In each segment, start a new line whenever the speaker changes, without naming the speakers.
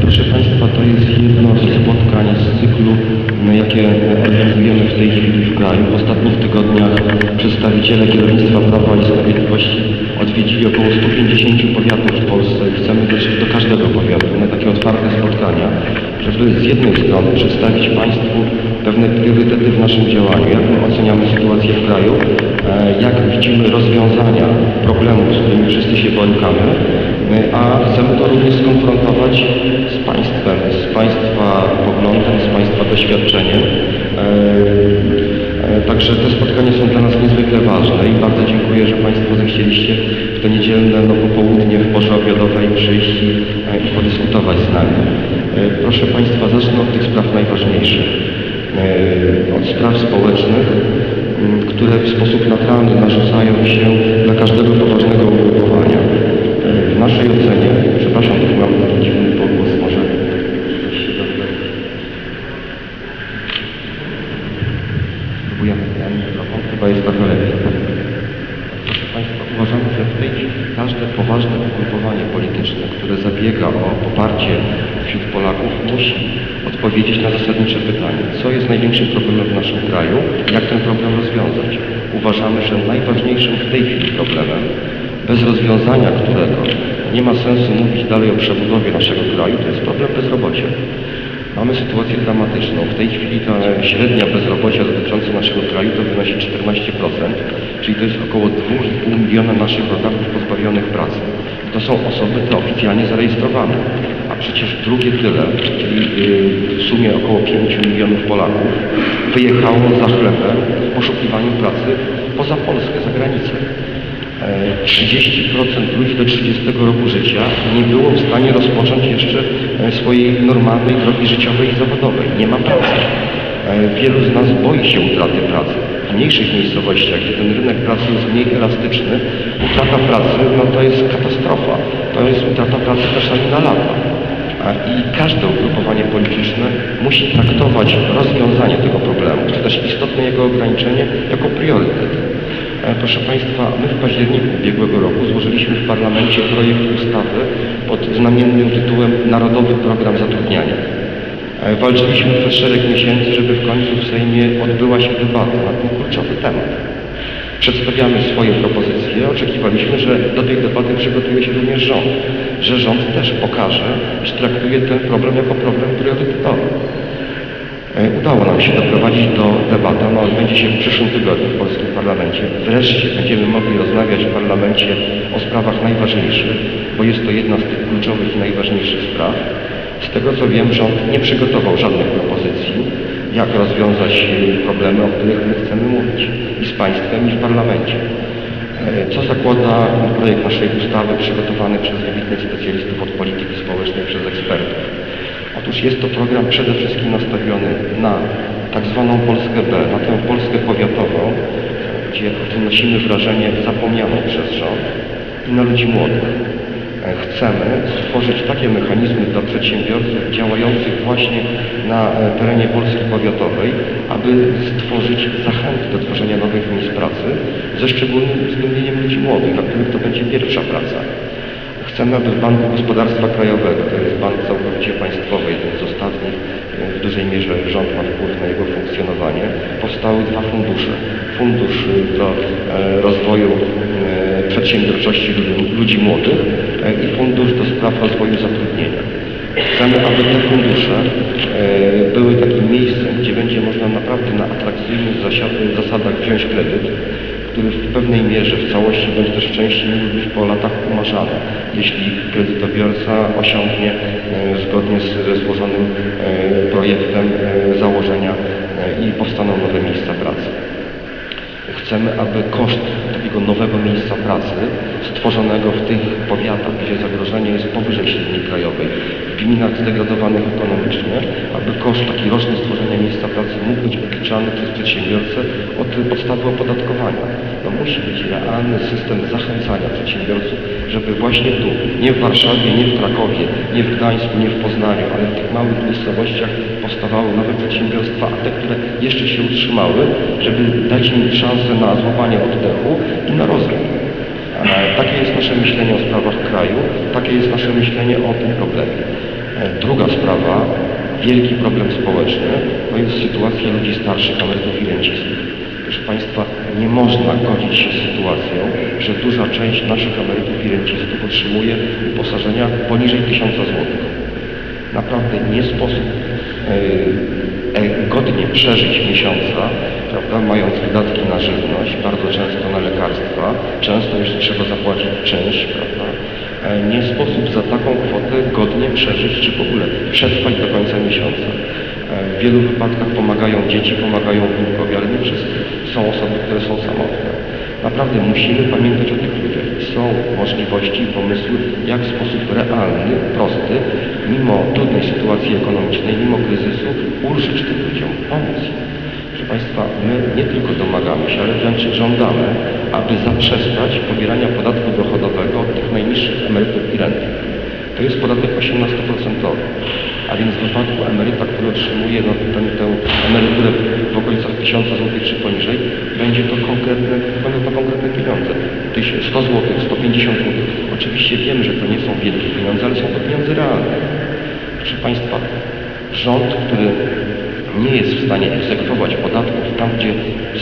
Proszę Państwa, to jest jedno ze spotkań z cyklu, m, jakie organizujemy w tej chwili w kraju. W ostatnich tygodniach przedstawiciele kierownictwa Prawa i Sprawiedliwości odwiedzili około 150 powiatów w Polsce i chcemy dotrzeć do każdego powiatu na takie otwarte spotkania, żeby z jednej strony przedstawić Państwu pewne priorytety w naszym działaniu, jak my oceniamy sytuację w kraju, e, jak widzimy rozwiązania problemów, z którymi wszyscy się borykamy, e, a chcemy to również skonfrontować z Państwem, z Państwa poglądem, z Państwa doświadczeniem. E, Także te spotkania są dla nas niezwykle ważne i bardzo dziękuję, że Państwo zechcieliście w to niedzielne no, popołudnie w porze obiadowej przyjść i, i podyskutować z nami. Proszę Państwa, zacznę od tych spraw najważniejszych. E, Od spraw społecznych, które w sposób naturalny narzucają się dla każdego poważnego ugrupowania. E, W naszej ocenie, przepraszam, mam taki dziwny pogłos, może ktoś się dobrze... Spróbujemy ten mikrofon, chyba jest trochę lepiej. Proszę Państwa, uważamy, że w tej chwili każde poważne ugrupowanie polityczne, które zabiega o poparcie wśród Polaków, musi pytanie, co jest największym problemem w naszym kraju, jak ten problem rozwiązać. Uważamy, że najważniejszym w tej chwili problemem, bez rozwiązania którego nie ma sensu mówić dalej o przebudowie naszego kraju, to jest problem bezrobocia. Mamy sytuację dramatyczną. W tej chwili ta średnia bezrobocia dotycząca naszego kraju to wynosi 14%, czyli to jest około 2,5 miliona naszych rodaków pozbawionych pracy. To są osoby te oficjalnie zarejestrowane, przecież drugie tyle, czyli yy, w sumie około 5 milionów Polaków, wyjechało za chlebem w poszukiwaniu pracy poza Polskę, za granicę. E, 30% ludzi do 30 roku życia nie było w stanie rozpocząć jeszcze e, swojej normalnej drogi życiowej i zawodowej. Nie ma pracy. E, Wielu z nas boi się utraty pracy. W mniejszych miejscowościach, gdzie ten rynek pracy jest mniej elastyczny, utrata pracy no to jest katastrofa. To jest utrata pracy czasami na lata. I każde ugrupowanie polityczne musi traktować rozwiązanie tego problemu, czy też istotne jego ograniczenie jako priorytet. E, Proszę Państwa, my w październiku ubiegłego roku złożyliśmy w parlamencie projekt ustawy pod znamiennym tytułem Narodowy Program Zatrudniania. E, Walczyliśmy przez szereg miesięcy, żeby w końcu w Sejmie odbyła się debata na ten kluczowy temat. Przedstawiamy swoje propozycje. Oczekiwaliśmy, że do tej debaty przygotuje się również rząd, że rząd też pokaże, że traktuje ten problem jako problem priorytetowy. E, Udało nam się doprowadzić do debaty. Ona odbędzie się w przyszłym tygodniu w polskim parlamencie. Wreszcie będziemy mogli rozmawiać w parlamencie o sprawach najważniejszych, bo jest to jedna z tych kluczowych i najważniejszych spraw. Z tego co wiem, rząd nie przygotował żadnych propozycji, jak rozwiązać e, problemy, o których my chcemy mówić z państwem, i w parlamencie. E, Co zakłada projekt naszej ustawy przygotowany przez wybitnych specjalistów od polityki społecznej, przez ekspertów? Otóż jest to program przede wszystkim nastawiony na tak zwaną Polskę B, na tę Polskę powiatową, gdzie odnosimy wrażenie zapomnianą przez rząd i na ludzi młodych. E, Chcemy stworzyć takie mechanizmy dla przedsiębiorców działających właśnie na e, terenie Polski powiatowej, aby stworzyć zachęty do tworzenia nowych miejsc pracy, ze szczególnym uwzględnieniem ludzi młodych, dla których to będzie pierwsza praca. Chcemy, aby w Banku Gospodarstwa Krajowego, to jest bank całkowicie państwowy, jeden z ostatnich, e, w dużej mierze rząd ma wpływ na jego funkcjonowanie, powstały dwa fundusze. Fundusz do rozwoju przedsiębiorczości ludzi młodych e, i fundusz do spraw rozwoju zatrudnienia. Chcemy, aby te fundusze e, były takim miejscem, gdzie będzie można naprawdę na atrakcyjnych zasadach wziąć kredyt, który w pewnej mierze, w całości, bądź też w części mógł być po latach umarzany, jeśli kredytobiorca osiągnie e, zgodnie ze złożonym e, projektem założenia i powstaną nowe miejsca pracy. Chcemy, aby koszt takiego nowego miejsca pracy stworzonego w tych powiatach, gdzie zagrożenie jest powyżej średniej krajowej, gminach zdegradowanych ekonomicznie, aby koszt taki roczny stworzenia miejsca pracy mógł być odliczany przez przedsiębiorcę od podstawy opodatkowania. No musi być realny system zachęcania przedsiębiorców, żeby właśnie tu, nie w Warszawie, nie w Krakowie, nie w Gdańsku, nie w Poznaniu, ale w tych małych miejscowościach powstawały nowe przedsiębiorstwa, a te, które jeszcze się utrzymały, żeby dać im szansę na złapanie oddechu i na rozwój. Takie jest nasze myślenie o sprawach kraju, takie jest nasze myślenie o tym problemie. E, Druga sprawa, wielki problem społeczny, to jest sytuacja ludzi starszych, emerytów i rencistów. Proszę Państwa, nie można godzić się z sytuacją, że duża część naszych emerytów i rencistów otrzymuje uposażenia poniżej 1000 zł. Naprawdę nie sposób e, e, godnie przeżyć miesiąca, prawda, mając wydatki na żywność, bardzo często na lekarstwa, często jeszcze trzeba zapłacić czynsz, prawda. E, Nie sposób za taką kwotę godnie przeżyć, czy w ogóle przetrwać do końca miesiąca. E, W wielu wypadkach pomagają dzieci, pomagają wnukowie, ale nie wszyscy. Są osoby, które są samotne. Naprawdę musimy pamiętać o tych ludziach. Są możliwości i pomysły, jak w sposób realny, prosty, mimo trudnej sytuacji ekonomicznej, mimo kryzysu, ulżyć tym ludziom, pomóc im. Proszę Państwa, my nie tylko domagamy się, ale wręcz żądamy, aby zaprzestać pobierania podatku dochodowego od tych najniższych emerytur i renty. To jest podatek 18%. A więc w wypadku emeryta, który otrzymuje no, ten, tę emeryturę w okolicach 1000 zł czy poniżej, będzie to konkretne, będą to konkretne pieniądze. Tyś- 100 zł, 150 zł. Oczywiście wiemy, że to nie są wielkie pieniądze, ale są to pieniądze realne. Proszę Państwa, rząd, który nie jest w stanie egzekwować podatków tam, gdzie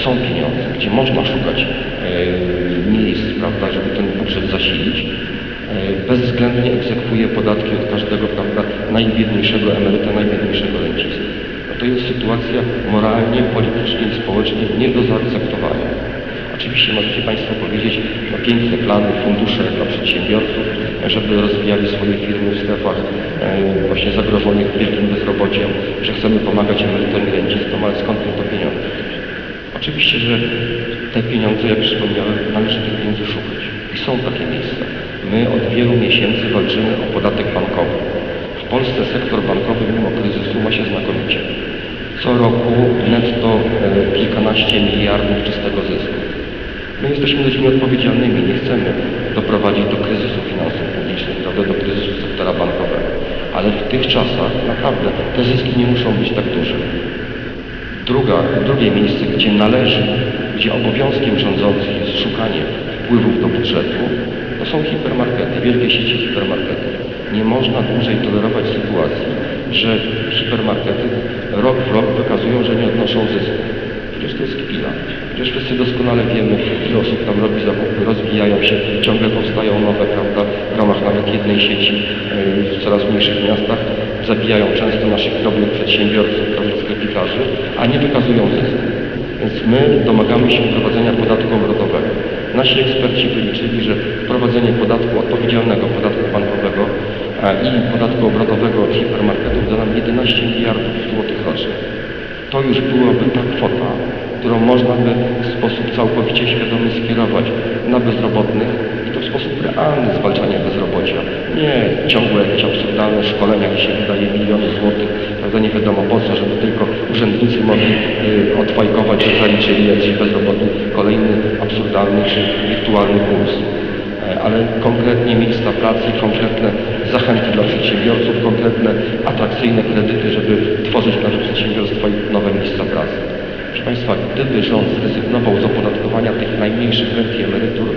są pieniądze, gdzie można szukać e, miejsc, prawda, żeby ten budżet zasilić, e, bezwzględnie egzekwuje podatki od każdego, prawda, najbiedniejszego emeryta, najbiedniejszego rencisty. No to jest sytuacja moralnie, politycznie i społecznie nie do zaakceptowania. Oczywiście możecie Państwo powiedzieć, no piękne plany, fundusze dla przedsiębiorców, żeby rozwijali swoje firmy w strefach e, właśnie zagrożonych wielkim bezrobociem, że chcemy pomagać emerytom i rencistom, ale skąd są to pieniądze? Oczywiście, że te pieniądze, jak przypomniałem, należy tych pieniędzy szukać. I są takie miejsca. My od wielu miesięcy walczymy o podatek bankowy. W Polsce sektor bankowy mimo kryzysu ma się znakomicie. Co roku netto e, kilkanaście miliardów czystego zysku. My jesteśmy ludźmi odpowiedzialnymi, nie chcemy doprowadzić do kryzysu finansów publicznych, prawda, do kryzysu sektora bankowego. Ale w tych czasach naprawdę te zyski nie muszą być tak duże. Druga, drugie miejsce, gdzie należy, gdzie obowiązkiem rządzących jest szukanie wpływów do budżetu, to są hipermarkety, wielkie sieci hipermarketów. Nie można dłużej tolerować sytuacji, że hipermarkety rok w rok wykazują, że nie odnoszą zysku. To jest kpina. Przecież wszyscy doskonale wiemy, ile osób tam robi zakupy, rozwijają się, ciągle powstają nowe, prawda, w ramach nawet jednej sieci yy, w coraz mniejszych miastach, zabijają często naszych drobnych przedsiębiorców, drobnych sklepikarzy, a nie wykazują zysku. Więc my domagamy się wprowadzenia podatku obrotowego. Nasi eksperci wyliczyli, że wprowadzenie podatku odpowiedzialnego, podatku bankowego i podatku obrotowego od hipermarketów da nam 11 miliardów złotych rocznie to już byłaby ta kwota, którą można by w sposób całkowicie świadomy skierować na bezrobotnych i to w sposób realny zwalczania bezrobocia. Nie ciągłe jakieś absurdalne szkolenia, gdzie się wydaje miliony złotych, prawda, nie wiadomo po co, żeby tylko urzędnicy mogli y, odfajkować, że zaliczyli jakiś bezrobotny kolejny absurdalny czy wirtualny kurs E, ale konkretnie miejsca pracy, konkretne zachęty dla przedsiębiorców, konkretne atrakcyjne kredyty, żeby tworzyć nowe przedsiębiorstwa nowe miejsca pracy. Proszę Państwa, gdyby rząd zrezygnował z opodatkowania tych najmniejszych rent i emerytur,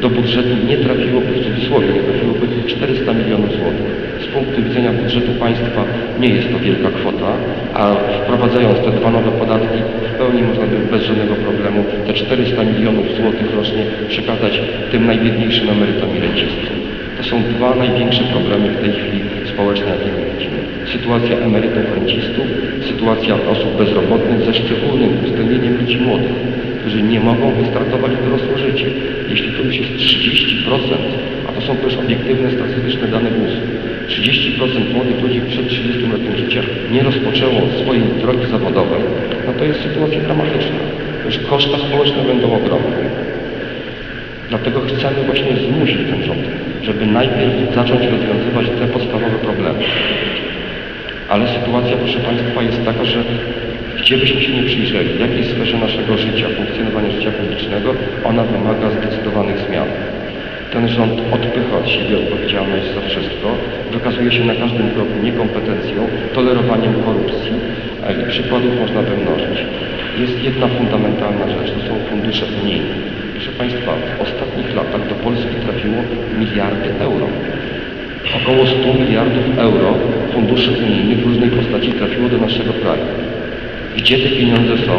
do budżetu nie trafiłoby, w cudzysłowie, nie trafiłoby 400 milionów złotych. Z punktu widzenia budżetu państwa nie jest to wielka kwota, a wprowadzając te dwa nowe podatki, w pełni można by bez żadnego problemu te 400 milionów złotych rocznie przekazać tym najbiedniejszym emerytom i rencistom. To są dwa największe problemy w tej chwili my widzimy. Sytuacja emerytów, rencistów, sytuacja osób bezrobotnych ze szczególnym uwzględnieniem ludzi młodych, którzy nie mogą wystartować w dorosłe życie. Jeśli to już jest 30%, a to są też obiektywne, statystyczne dane GUS-u, 30% młodych ludzi przed 30 rokiem życia nie rozpoczęło swojej drogi zawodowej, no to jest sytuacja dramatyczna. Już koszta społeczne będą ogromne. Dlatego chcemy właśnie zmusić ten rząd, żeby najpierw zacząć rozwiązywać te podstawowe problemy. Ale sytuacja, proszę Państwa, jest taka, że gdzie byśmy się nie przyjrzeli, w jakiej sferze naszego życia, funkcjonowania życia publicznego, ona wymaga zdecydowanych zmian. Ten rząd odpycha od siebie odpowiedzialność za wszystko, wykazuje się na każdym kroku niekompetencją, tolerowaniem korupcji i przykładów można by mnożyć. Jest jedna fundamentalna rzecz, to są fundusze unijne. Proszę Państwa, w ostatnich latach do Polski trafiło miliardy euro. Około 100 miliardów euro funduszy unijnych w różnej postaci trafiło do naszego kraju. Gdzie te pieniądze są,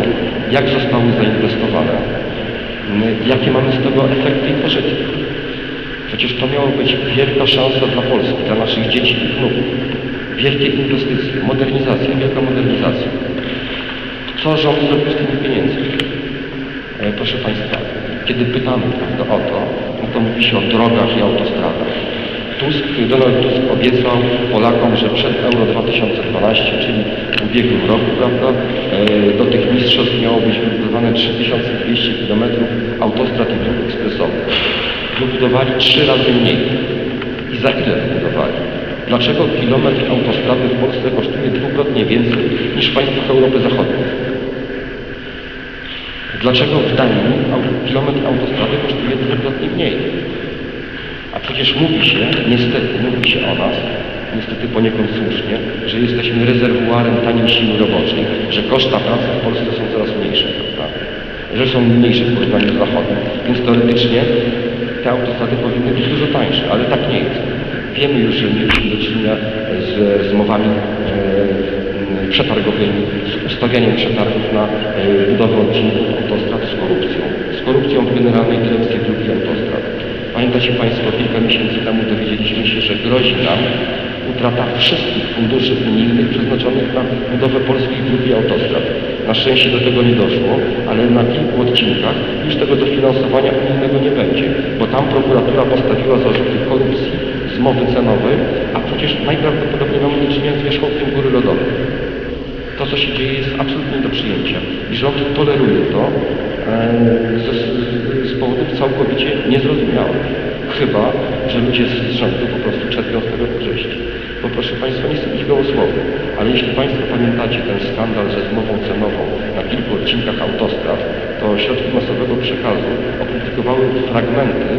jak zostały zainwestowane, jakie mamy z tego efekty i pożytki. Przecież to miało być wielka szansa dla Polski, dla naszych dzieci i wnuków. Wielkie inwestycje, modernizacja, wielka modernizacja. Co rząd zrobił z tymi pieniędzmi? E, Proszę Państwa, kiedy pytamy prawda, o to, no to mówi się o drogach i autostradach. Tusk, Donald Tusk obiecał Polakom, że przed Euro 2012, czyli w ubiegłym roku, prawda, e, do tych mistrzostw miało być wybudowane 3200 km autostrad i dróg ekspresowych. Wybudowali trzy razy mniej. I za ile wybudowali? Dlaczego kilometr autostrady w Polsce kosztuje dwukrotnie więcej niż w państwach Europy Zachodniej? Dlaczego w Danii kilometr autostrady kosztuje dwukrotnie mniej? A przecież mówi się, niestety, mówi się o nas, niestety poniekąd słusznie, że jesteśmy rezerwuarem taniej siły roboczej, że koszta pracy w Polsce są coraz mniejsze, prawda? że są mniejsze w porównaniu z Zachodem. Więc teoretycznie te autostrady powinny być dużo tańsze, ale tak nie jest. Wiemy już, że mieliśmy do czynienia z, z mowami e, przetargowymi, z ustawianiem przetargów na e, budowę odcinków autostrad z korupcją. Z korupcją w Generalnej Dyrekcji Dróg i Autostrad. Pamiętacie Państwo, kilka miesięcy temu dowiedzieliśmy się, że grozi nam utrata wszystkich funduszy unijnych przeznaczonych na budowę polskich dróg i autostrad. Na szczęście do tego nie doszło, ale na kilku odcinkach już tego dofinansowania unijnego nie będzie, bo tam prokuratura postawiła zarzuty korupcji, zmowy cenowej, a przecież najprawdopodobniej mamy do czynienia z wierzchołkiem góry lodowej. To, co się dzieje, jest absolutnie nie do przyjęcia. I rząd toleruje to e, ze, z powodów całkowicie niezrozumiałych. Chyba, że ludzie z rządu po prostu czerpią z tego korzyści. Bo proszę Państwa, nie chcę być gołosłowy, ale jeśli Państwo pamiętacie ten skandal ze zmową cenową na kilku odcinkach autostrad, to środki masowego przekazu opublikowały fragmenty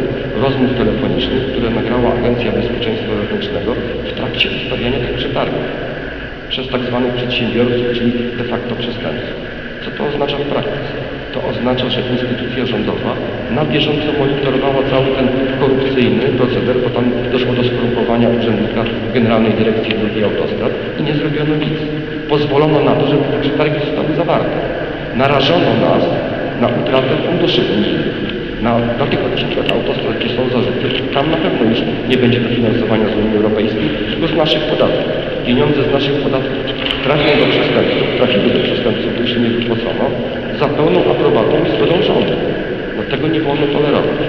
rozmów telefonicznych, które nagrała Agencja Bezpieczeństwa Wewnętrznego w trakcie ustawiania tych przetargów przez tak zwanych przedsiębiorców, czyli de facto przestępców. Co to oznacza w praktyce? To oznacza, że instytucja rządowa na bieżąco monitorowała cały ten korupcyjny proceder, bo tam doszło do skorumpowania urzędnika Generalnej Dyrekcji Dróg Autostrad i nie zrobiono nic. Pozwolono na to, żeby te przetargi zostały zawarte. Narażono nas na utratę funduszy unijnych. Na, na tych odcinkach autostrad, gdzie są zarzuty, tam na pewno już nie będzie dofinansowania z Unii Europejskiej, tylko z naszych podatków. Pieniądze z naszych podatków trafią do przestępców, trafiły do przestępców, bo jeszcze nie wypłacono, za pełną aprobatą i zgodą rządu. No tego nie wolno tolerować.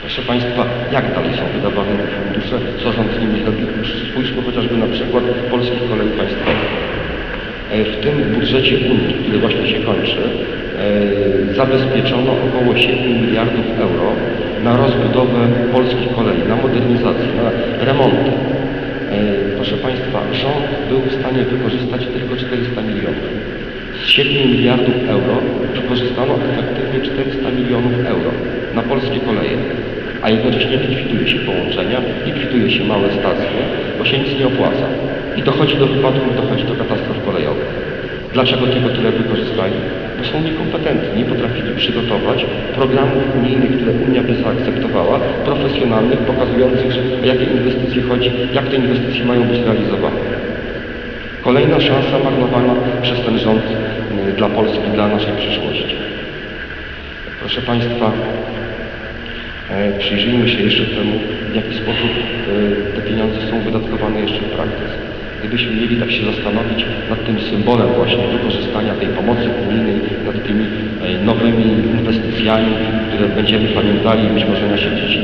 Proszę Państwa, jak dalej są wydawane te fundusze, co rząd z nimi zrobi? Spójrzmy chociażby na przykład Polskich Kolei Państwowych. E, W tym budżecie Unii, który właśnie się kończy, e, zabezpieczono około 7 miliardów euro na rozbudowę polskich kolei, na modernizację, na remonty. Proszę Państwa, rząd był w stanie wykorzystać tylko 400 milionów. Z 7 miliardów euro wykorzystano efektywnie 400 milionów euro na polskie koleje, a jednocześnie likwiduje się połączenia, likwiduje się małe stacje, bo się nic nie opłaca. I dochodzi do wypadków, dochodzi do katastrof kolejowych. Dlaczego tego tyle wykorzystali? Bo są niekompetentni, nie potrafili przygotować programów unijnych, które Unia by zaakceptowała, profesjonalnych, pokazujących, o jakie inwestycje chodzi, jak te inwestycje mają być realizowane. Kolejna szansa marnowana przez ten rząd y, dla Polski, dla naszej przyszłości. Proszę Państwa, e, przyjrzyjmy się jeszcze temu, w jaki sposób e, te pieniądze są wydatkowane jeszcze w praktyce. Gdybyśmy mieli tak się zastanowić nad tym symbolem właśnie wykorzystania tej pomocy unijnej, nad tymi e, nowymi inwestycjami, które będziemy pamiętali być może nasi dzieci,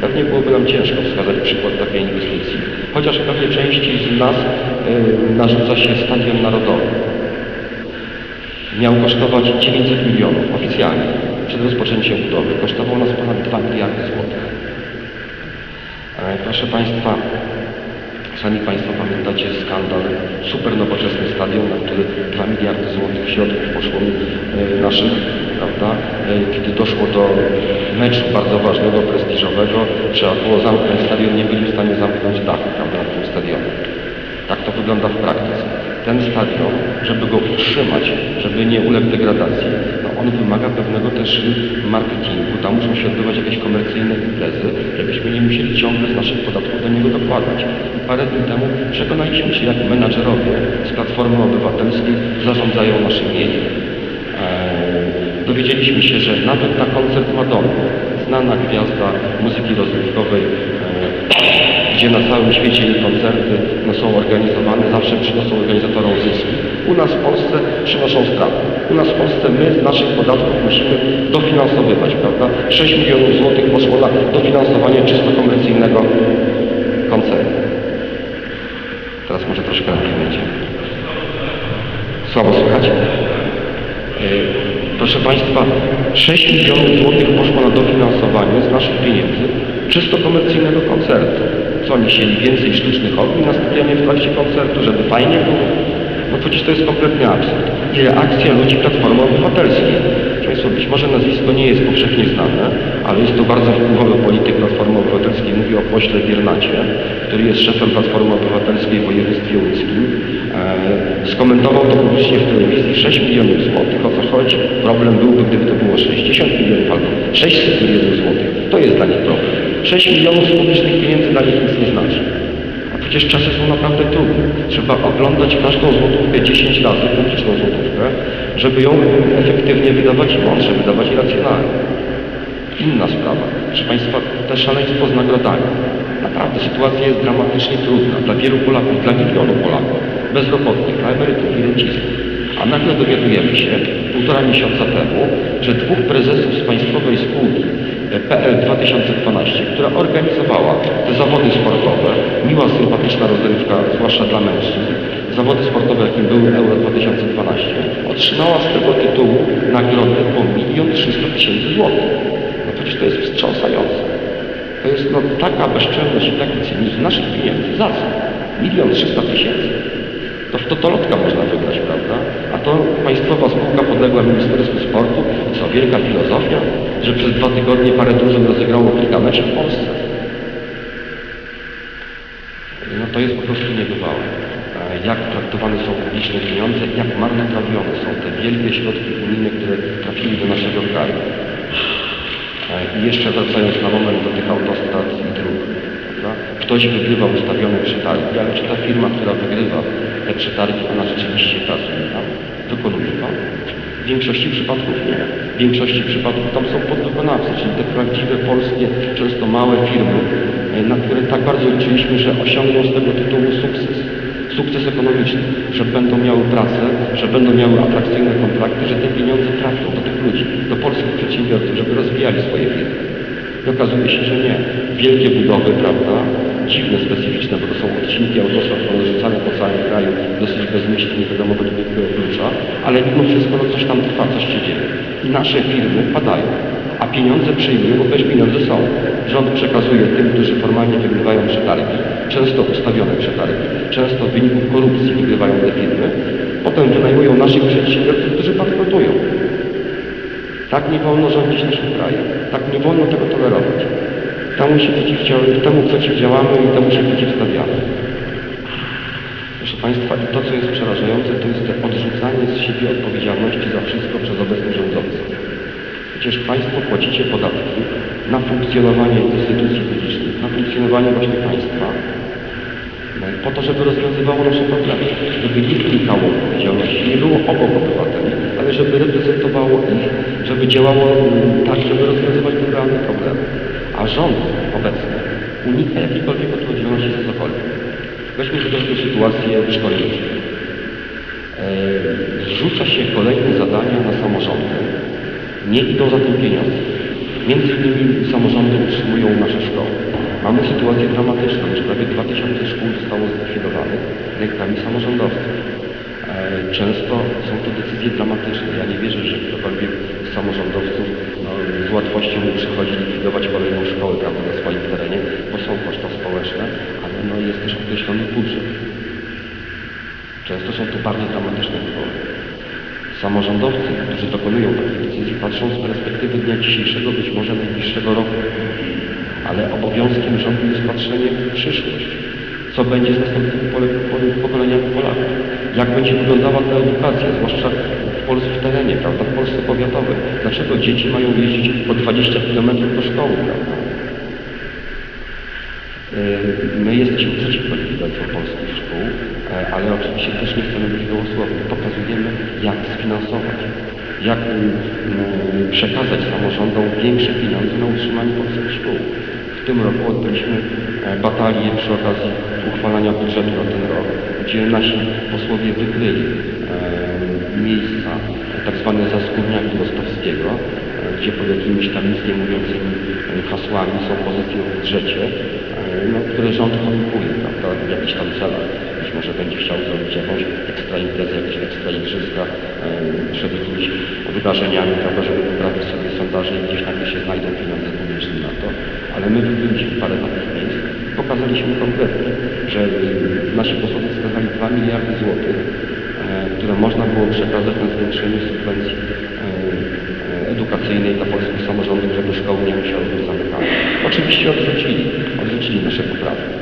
pewnie byłoby nam ciężko wskazać przykład takiej inwestycji. Chociaż pewnie części z nas e, narzuca się stadion narodowy miał kosztować 900 milionów oficjalnie przed rozpoczęciem budowy. Kosztował nas ponad 2 miliardy złotych. E, Proszę Państwa, sami Państwo pamiętacie skandal, super nowoczesny stadion, na który 2 miliardy złotych środków poszło e, naszych, prawda? E, Kiedy doszło do meczu bardzo ważnego, prestiżowego, trzeba było zamknąć stadion, nie byli w stanie zamknąć dachu, prawda, na tym stadionie. Tak to wygląda w praktyce. Ten stadion, żeby go utrzymać, żeby nie uległ degradacji, no on wymaga pewnego też marketingu, tam muszą się odbywać jakieś komercyjne imprezy, żebyśmy nie musieli ciągle z naszych podatków do niego dokładać. Parę dni temu przekonaliśmy się, jak menadżerowie z Platformy Obywatelskiej zarządzają naszymi mediami. Eee, Dowiedzieliśmy się, że nawet na koncert Madonna, znana gwiazda muzyki rozrywkowej, eee, gdzie na całym świecie jej koncerty no, są organizowane, zawsze przynoszą organizatorom zyski. U nas w Polsce przynoszą straty. U nas w Polsce my z naszych podatków musimy dofinansowywać, prawda? 6 milionów złotych poszło na dofinansowanie czysto komercyjnego koncertu. Teraz może troszkę będzie. Słabo słychać? Yy, Proszę Państwa, 6 milionów złotych poszło na dofinansowanie z naszych pieniędzy czysto komercyjnego koncertu. Co oni chcieli więcej sztucznych ogni na stadionie w trakcie koncertu, żeby fajnie było? Przecież to jest kompletny absurd. I reakcja ludzi Platformy Obywatelskiej. Państwa, być może nazwisko nie jest powszechnie znane, ale jest to bardzo wpływowy polityk Platformy Obywatelskiej. Mówi o pośle Wiernacie, który jest szefem Platformy Obywatelskiej w województwie łódzkim. E, skomentował to publicznie w telewizji 6 milionów złotych. O co chodzi? Problem byłby, gdyby to było 60 milionów albo 600 milionów złotych. To jest dla nich problem. 6 milionów z publicznych pieniędzy dla nich nic nie znaczy. Przecież czasy są naprawdę trudne. Trzeba oglądać każdą złotówkę 10 razy, publiczną złotówkę, żeby ją efektywnie wydawać i mądrze wydawać i racjonalnie. Inna sprawa. Proszę Państwa, te szaleństwo z nagrodami. Naprawdę sytuacja jest dramatycznie trudna dla wielu Polaków, dla milionu Polaków, bezrobotnych, dla emerytów i rencistów. A nagle dowiadujemy się półtora miesiąca temu, że dwóch prezesów z państwowej spółki PL 2012, która organizowała te zawody sportowe, miła, sympatyczna rozrywka, zwłaszcza dla mężczyzn, zawody sportowe, jakim były Euro 2012, otrzymała z tego tytułu nagrodę po milion trzysta tysięcy złotych. No przecież to jest wstrząsające. To jest no, taka bezczelność i taki cynizm naszych pieniędzy. Za co? Milion trzysta tysięcy. To w totolotka można wygrać, prawda? To państwowa spółka podległa Ministerstwu Sportu co, wielka filozofia, że przez dwa tygodnie parę drużyn rozegrało kilka meczów w Polsce? No to jest po prostu niebywałe. Jak traktowane są publiczne pieniądze, jak marnotrawione są te wielkie środki unijne, które trafiły do naszego kraju. I jeszcze wracając na moment do tych autostrad i dróg. Ktoś wygrywa ustawione przetargi, ale czy ta firma, która wygrywa te przetargi, ona rzeczywiście pracuje tam? Wykonuje to? W większości przypadków nie. W większości przypadków tam są podwykonawcy, czyli te prawdziwe polskie, często małe firmy, e, na które tak bardzo liczyliśmy, że osiągną z tego tytułu sukces. Sukces ekonomiczny, że będą miały pracę, że będą miały atrakcyjne kontrakty, że te pieniądze trafią do tych ludzi, do polskich przedsiębiorców, żeby rozwijali swoje firmy. I okazuje się, że nie. Wielkie budowy, prawda, dziwne, specyficzne, są odcinki autostrad rozrzucane po całym kraju, dosyć bezmyślnie, nie wiadomo według jakiego klucza, ale mimo wszystko no, coś tam trwa, coś się dzieje. I nasze firmy padają, a pieniądze przyjmują, bo też pieniądze są. Rząd przekazuje tym, którzy formalnie wygrywają przetargi, często ustawione przetargi, często w wyniku korupcji wygrywają te firmy, potem wynajmują naszych przedsiębiorców, którzy bankrutują. Tak nie wolno rządzić naszym krajem. Tak nie wolno tego tolerować. Temu się przeciwdziałamy, temu przeciwdziałamy i temu się przeciwstawiamy. Proszę Państwa, i to, co jest przerażające, to jest to odrzucanie z siebie odpowiedzialności za wszystko przez obecnych rządzących. Przecież Państwo płacicie podatki na funkcjonowanie instytucji publicznych, na funkcjonowanie właśnie państwa, no po to, żeby rozwiązywało nasze problemy, żeby nie wnikało w odpowiedzialności, nie było obok obywateli, ale żeby reprezentowało ich, żeby działało tak, żeby rozwiązywać te realne problemy. A rząd obecny unika jakiejkolwiek odpowiedzialności za cokolwiek. Weźmy chociażby sytuację w szkolnictwie. Eee, Zrzuca się kolejne zadania na samorządy. Nie idą za tym pieniądze. Między innymi samorządy utrzymują nasze szkoły. Mamy sytuację dramatyczną, że prawie 2000 szkół zostało zlikwidowanych rękami samorządowców. Często są to decyzje dramatyczne. Ja nie wierzę, że ktokolwiek z samorządowców no, z łatwością przychodzi likwidować kolejną szkołę prawda, na swoim terenie, bo są koszta społeczne, ale no, jest też określony budżet. Często są to bardzo dramatyczne wybory. Samorządowcy, którzy dokonują takich decyzji, patrzą z perspektywy dnia dzisiejszego, być może najbliższego roku. Ale obowiązkiem rządu jest patrzenie w przyszłość. Co będzie z następnymi pokoleniami Polaków? Jak będzie wyglądała ta edukacja, zwłaszcza w Polsce w terenie, prawda, w Polsce powiatowej. Dlaczego dzieci mają jeździć po 20 km do szkoły, prawda? Yy, My jesteśmy przeciwko likwidacją polskich szkół, e, ale oczywiście też nie chcemy być gołosłowni. Pokazujemy, jak sfinansować, jak mm, mm, przekazać samorządom większe pieniądze na utrzymanie polskich szkół. W tym roku odbyliśmy e, batalię przy okazji uchwalania budżetu na ten rok, gdzie nasi posłowie wykryli e, miejsca, tak zwane zaskórniaki Rostowskiego, e, gdzie pod jakimiś tam nic nie mówiącymi hasłami są pozycje w budżecie, e, no, które rząd choruje, prawda, w jakichś tam celach. Być może będzie chciał zrobić jakąś ekstra imprezę, jakieś ekstra igrzyska przed jakimiś wydarzeniami, prawda, żeby poprawić sobie sondaże i gdzieś nagle się znajdą pieniądze publiczne na to. Ale my wykryliśmy parę takich miejsc i pokazaliśmy konkretnie, że nasi posłowie wskazali 2 miliardy złotych, e, które można było przekazać na zwiększenie subwencji e, e, edukacyjnej dla polskich samorządów, żeby szkoły nie musiały być zamykane. Oczywiście odrzucili, odrzucili nasze poprawki.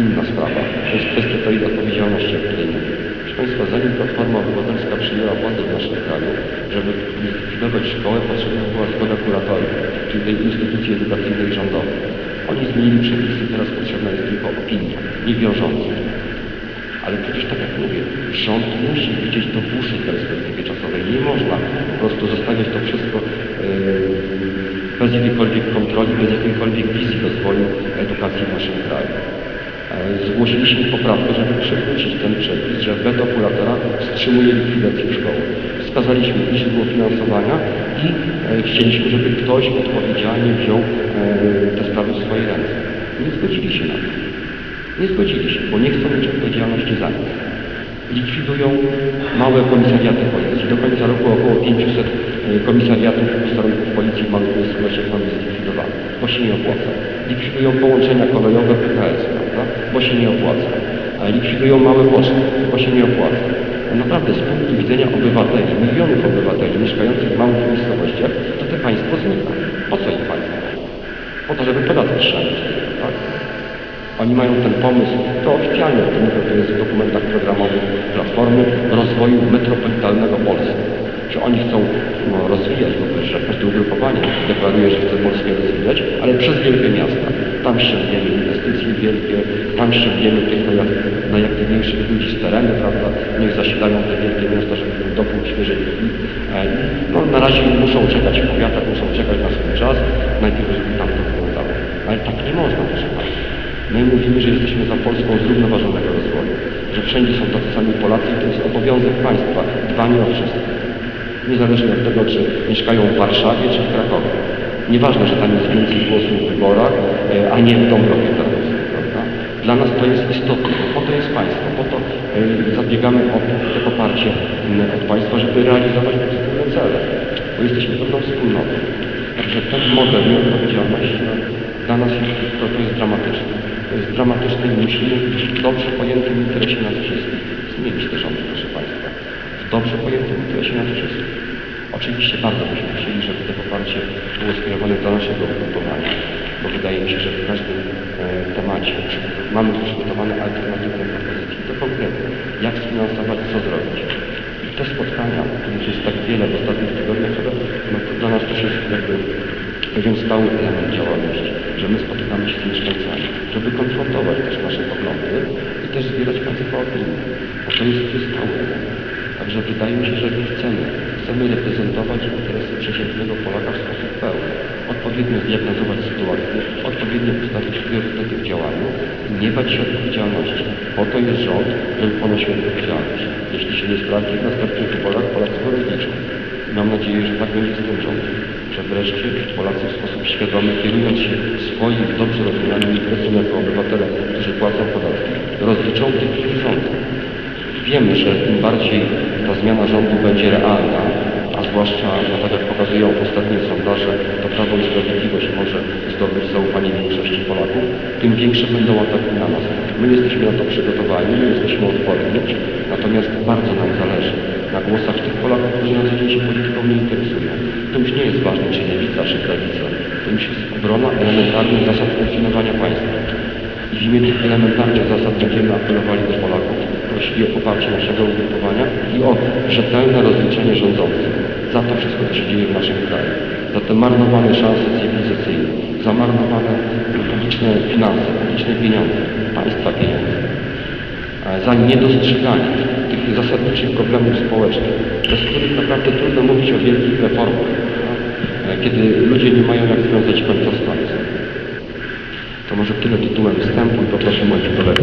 Inna sprawa, to jest kwestia tej odpowiedzialności, o której mówię. Proszę Państwa, zanim Platforma Obywatelska przyjęła władzę w naszym kraju, żeby likwidować szkołę, potrzebna była zgoda kuratorium, czyli tej instytucji edukacyjnej rządowej. Oni zmienili przepisy, teraz potrzebna jest tylko opinia, niewiążąca. Ale przecież tak jak mówię, rząd musi widzieć do dłuższej perspektywy czasowej. Nie można po prostu zostawiać to wszystko yy, bez jakiejkolwiek kontroli, bez jakiejkolwiek wizji rozwoju edukacji w naszym kraju. E, Zgłosiliśmy poprawkę, żeby przywrócić ten przepis, że weto kuratora wstrzymuje likwidację szkoły. Wskazaliśmy źródło finansowania i e, chcieliśmy, żeby ktoś odpowiedzialnie wziął e, te sprawy w swoje ręce. Nie zgodzili się na to. Nie zgodzili się, bo nie chcą mieć odpowiedzialności za nic. Likwidują małe komisariaty policji. Do końca roku około 500 e, komisariatów posterunków policji w małych miejscowościach mamy zlikwidowane, bo się nie opłaca. Likwidują połączenia kolejowe PKS, bo się nie opłaca. A likwidują małe poczty, bo się nie opłaca. Naprawdę z punktu widzenia obywateli, milionów obywateli mieszkających w małych miejscowościach, to te państwo znika. Po co im państwo? Po to, żeby podatki ściągnąć, tak? Oni mają ten pomysł, to oficjalnie o tym mówią, to jest w dokumentach programowych Platformy rozwoju metropolitalnego Polski. Że oni chcą no, rozwijać, bo też że każde ugrupowanie deklaruje, że chce Polskę rozwijać, ale przez wielkie miasta. Tam ściągniemy inwestycje wielkie, tam ściągniemy tych najak, najaktywniejszych ludzi z terenu, prawda? Niech zasilają te wielkie miasta, żeby był dopływ świeżej krwi. E, No, na razie muszą czekać w powiatach, muszą czekać na swój czas, najpierw żeby tam to wyglądało. Ale tak nie można, proszę Państwa. My mówimy, że jesteśmy za Polską zrównoważonego rozwoju, że wszędzie są tacy sami Polacy i to jest obowiązek państwa dbanie o wszystkich. Niezależnie od tego, czy mieszkają w Warszawie, czy w Krakowie. Nieważne, że tam jest więcej głosów w wyborach, e, a nie w Dąbrowie Tarnowskiej, prawda? Dla nas to jest istotne, po to jest państwo, po to e, zabiegamy o to poparcie od państwa, żeby realizować te wspólne cele, bo jesteśmy pewną wspólnotą. Także ten model nieodpowiedzialności no, dla nas jest, to, to jest dramatyczne. To jest dramatyczne i musimy w dobrze pojętym interesie nas wszystkich zmienić te rządy, dobrze pojętym interesie wszystkich. Oczywiście bardzo byśmy chcieli, żeby to poparcie było skierowane do naszego ugrupowania, bo wydaje mi się, że w każdym e, temacie mamy przygotowane alternatywne propozycje. To konkretnie, jak sfinansować, co zrobić. I te spotkania, których jest tak wiele w ostatnich tygodniach, to, no dla nas też jest jakby pewien stały element działalności, że my spotykamy się z mieszkańcami, żeby konfrontować też nasze poglądy i też zbierać Państwa opinie. Bo to jest stały element. Także wydaje mi się, że my chcemy, chcemy reprezentować interesy przeciętnego Polaka w sposób pełny, odpowiednio zdiagnozować sytuację, odpowiednio postawić priorytety w działaniu i nie bać się odpowiedzialności. Po to jest rząd, żeby ponosił odpowiedzialność. Jeśli się nie sprawdzi w następnych wyborach, Polacy go rozliczą. Mam nadzieję, że tak będzie z tym rządem, że wreszcie Polacy w sposób świadomy, kierując się swoim dobrze rozumianym interesem jako obywatele, którzy płacą podatki, rozliczą tych, którzy. Wiemy, że im bardziej zmiana rządu będzie realna, a zwłaszcza, no tak jak pokazują ostatnie sondaże, to Prawo i Sprawiedliwość może zdobyć zaufanie większości Polaków, tym większe będą ataki na nas. My jesteśmy na to przygotowani, my jesteśmy odporni, natomiast bardzo nam zależy na głosach tych Polaków, którzy na co dzień się polityką nie interesują. To już nie jest ważne, czy lewica, czy prawica. To już jest obrona elementarnych zasad funkcjonowania państwa. I w imię tych elementarnych zasad będziemy apelowali do Polaków, prosili o poparcie naszego ugrupowania i o rzetelne rozliczenie rządzących za to wszystko, co się dzieje w naszym kraju. Za te marnowane szanse cywilizacyjne, za marnowane publiczne finanse, publiczne pieniądze, państwa pieniądze e, za niedostrzeganie tych zasadniczych problemów społecznych, bez których naprawdę trudno mówić o wielkich reformach, e, kiedy ludzie nie mają jak związać końca z końcem. To może tyle tytułem wstępu i poproszę moich kolegów.